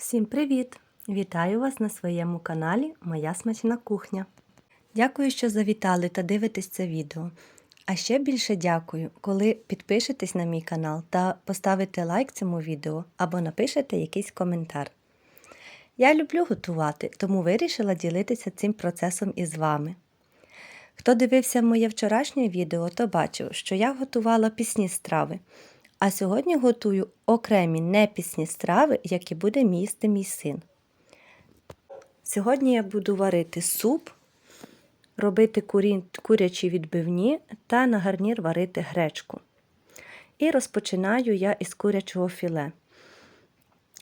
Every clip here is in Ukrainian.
Всім привіт! Вітаю вас на своєму каналі Моя смачна кухня. Дякую, що завітали та дивитесь це відео. А ще більше дякую, коли підпишетесь на мій канал та поставите лайк цьому відео або напишете якийсь коментар. Я люблю готувати, тому вирішила ділитися цим процесом із вами. Хто дивився моє вчорашнє відео, то бачив, що я готувала пісні страви. А сьогодні готую окремі непісні страви, які буде їсти мій син. Сьогодні я буду варити суп, робити курі... курячі відбивні та на гарнір варити гречку. І розпочинаю я із курячого філе.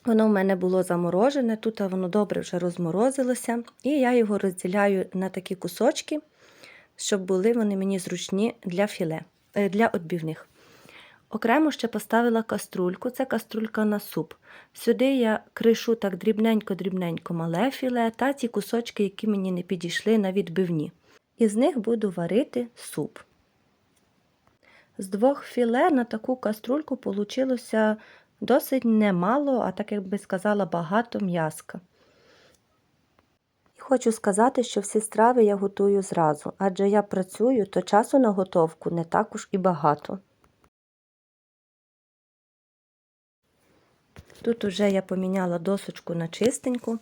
Воно в мене було заморожене, тут воно добре вже розморозилося, і я його розділяю на такі кусочки, щоб були вони мені зручні для філе, е, для відбивних. Окремо ще поставила каструльку, це каструлька на суп. Сюди я кришу так дрібненько-дрібненько мале філе та ті кусочки, які мені не підійшли на відбивні. Із них буду варити суп. З двох філе на таку каструльку вийшло досить немало, а так, як би сказала, багато м'яска. І хочу сказати, що всі страви я готую зразу, адже я працюю, то часу на готовку не також і багато. Тут уже я поміняла досочку на чистеньку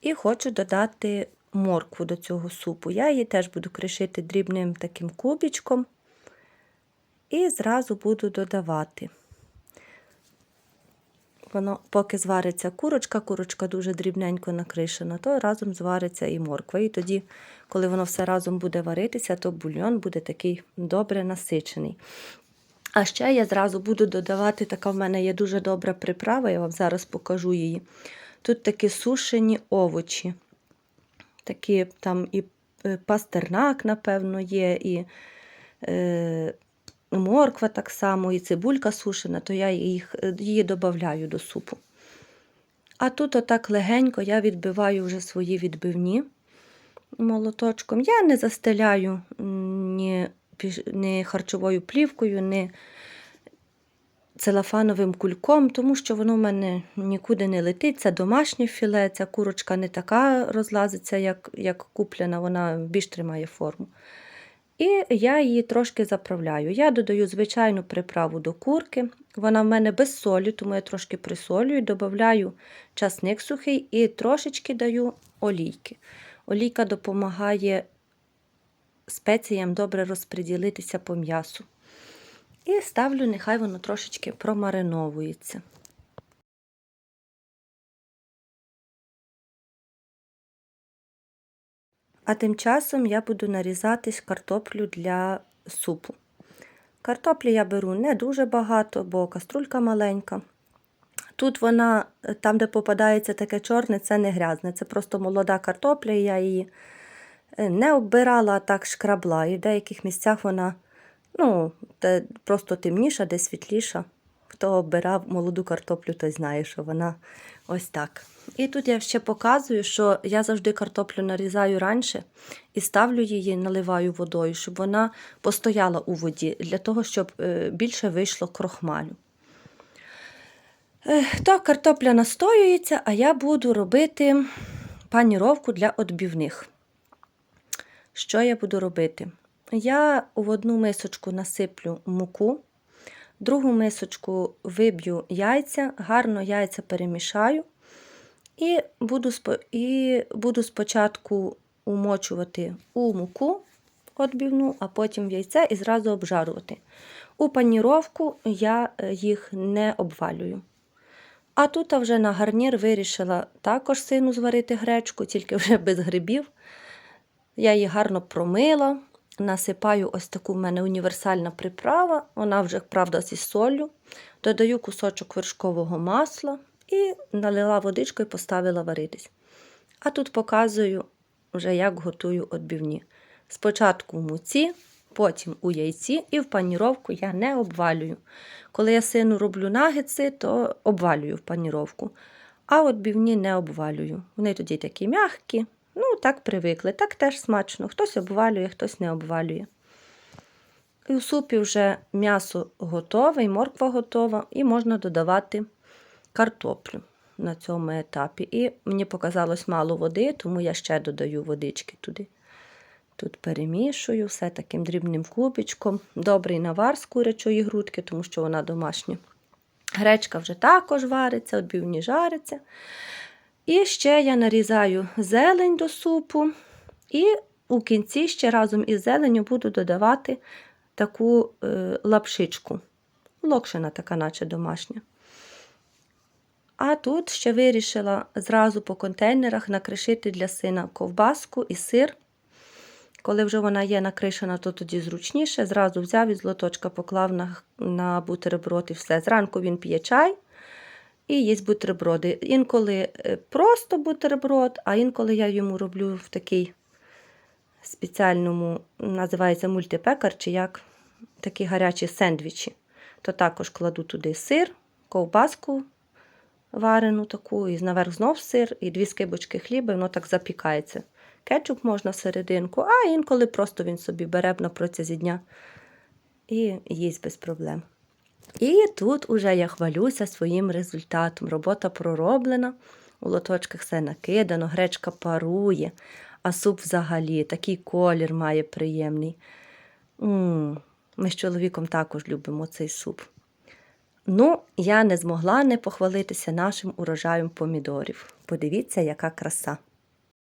і хочу додати моркву до цього супу. Я її теж буду кришити дрібним таким кубічком і зразу буду додавати. Воно, поки звариться курочка, курочка дуже дрібненько накришена, то разом звариться і морква. І тоді, коли воно все разом буде варитися, то бульйон буде такий добре насичений. А ще я зразу буду додавати, така в мене є дуже добра приправа, я вам зараз покажу її. Тут такі сушені овочі. Такі там і пастернак, напевно, є, і е, морква так само, і цибулька сушена, то я їх, її додаю до супу. А тут, отак легенько, я відбиваю вже свої відбивні молоточком. Я не застеляю ні не харчовою плівкою, не целофановим кульком, тому що воно в мене нікуди не летить. Це домашнє філе, ця курочка не така розлазиться, як як куплена, вона більш тримає форму. І я її трошки заправляю. Я додаю звичайну приправу до курки. Вона в мене без солі, тому я трошки присолюю, додаю часник сухий і трошечки даю олійки. Олійка допомагає спеціям добре розподілитися по м'ясу. І ставлю, нехай воно трошечки промариновується. А тим часом я буду нарізати картоплю для супу. Картоплі я беру не дуже багато, бо каструлька маленька. Тут вона, там, де попадається таке чорне, це не грязне, це просто молода картопля, і я її не оббирала, так шкрабла. І в деяких місцях вона ну, просто темніша, де світліша. Хто обирав молоду картоплю, той знає, що вона ось так. І тут я ще показую, що я завжди картоплю нарізаю раніше і ставлю її, наливаю водою, щоб вона постояла у воді, для того, щоб е, більше вийшло крохмалю. Е, то картопля настоюється, а я буду робити паніровку для відбивних. Що я буду робити? Я в одну мисочку насиплю муку, другу мисочку виб'ю яйця, гарно яйця перемішаю і буду і буду спочатку умочувати у муку відбивну, а потім в яйце і зразу обжарувати. У паніровку я е, їх не обвалюю. А тут вже на гарнір вирішила також сину зварити гречку, тільки вже без грибів. Я її гарно промила, насипаю ось таку в мене універсальна приправа, вона вже, правда, зі солью. Додаю кусочок вершкового масла і налила водичку і поставила варитись. А тут показую, вже, як готую відбивні. Спочатку в муці, потім у яйці і в паніровку я не обвалюю. Коли я сину роблю нагетси, то обвалюю в паніровку. А відбивні не обвалюю. Вони тоді такі м'які. Ну, так привикли. Так теж смачно. Хтось обвалює, хтось не обвалює. І у супі вже м'ясо готове, і морква готова, і можна додавати картоплю. на цьому етапі. І мені показалось мало води, тому я ще додаю водички туди. Тут перемішую все таким дрібним кубичком. Добрий навар з курячої грудки, тому що вона домашня. Гречка вже також вариться, відбивні жариться. І ще я нарізаю зелень до супу. І у кінці ще разом із зеленню буду додавати таку е, лапшичку. Локшина така, наче домашня. А тут ще вирішила зразу по контейнерах накришити для сина ковбаску і сир. Коли вже вона є накришена, то тоді зручніше. Зразу взяв із лоточка, поклав на, на бутерброд і все. Зранку він п'є чай і їсть бутерброди. Інколи е, просто бутерброд, а інколи я йому роблю в такий спеціальному, називається мультипекар, чи як такі гарячі сендвічі. То також кладу туди сир, ковбаску варену таку, і наверх знов сир, і дві скибочки хліба, і воно так запікається. Кетчуп можна серединку, а інколи просто він собі бере на протязі дня і їсть без проблем. І тут уже я хвалюся своїм результатом. Робота пророблена, у лоточках все накидано, гречка парує, а суп взагалі такий колір має приємний. м Ми з чоловіком також любимо цей суп. Ну, я не змогла не похвалитися нашим урожаєм помідорів. Подивіться, яка краса.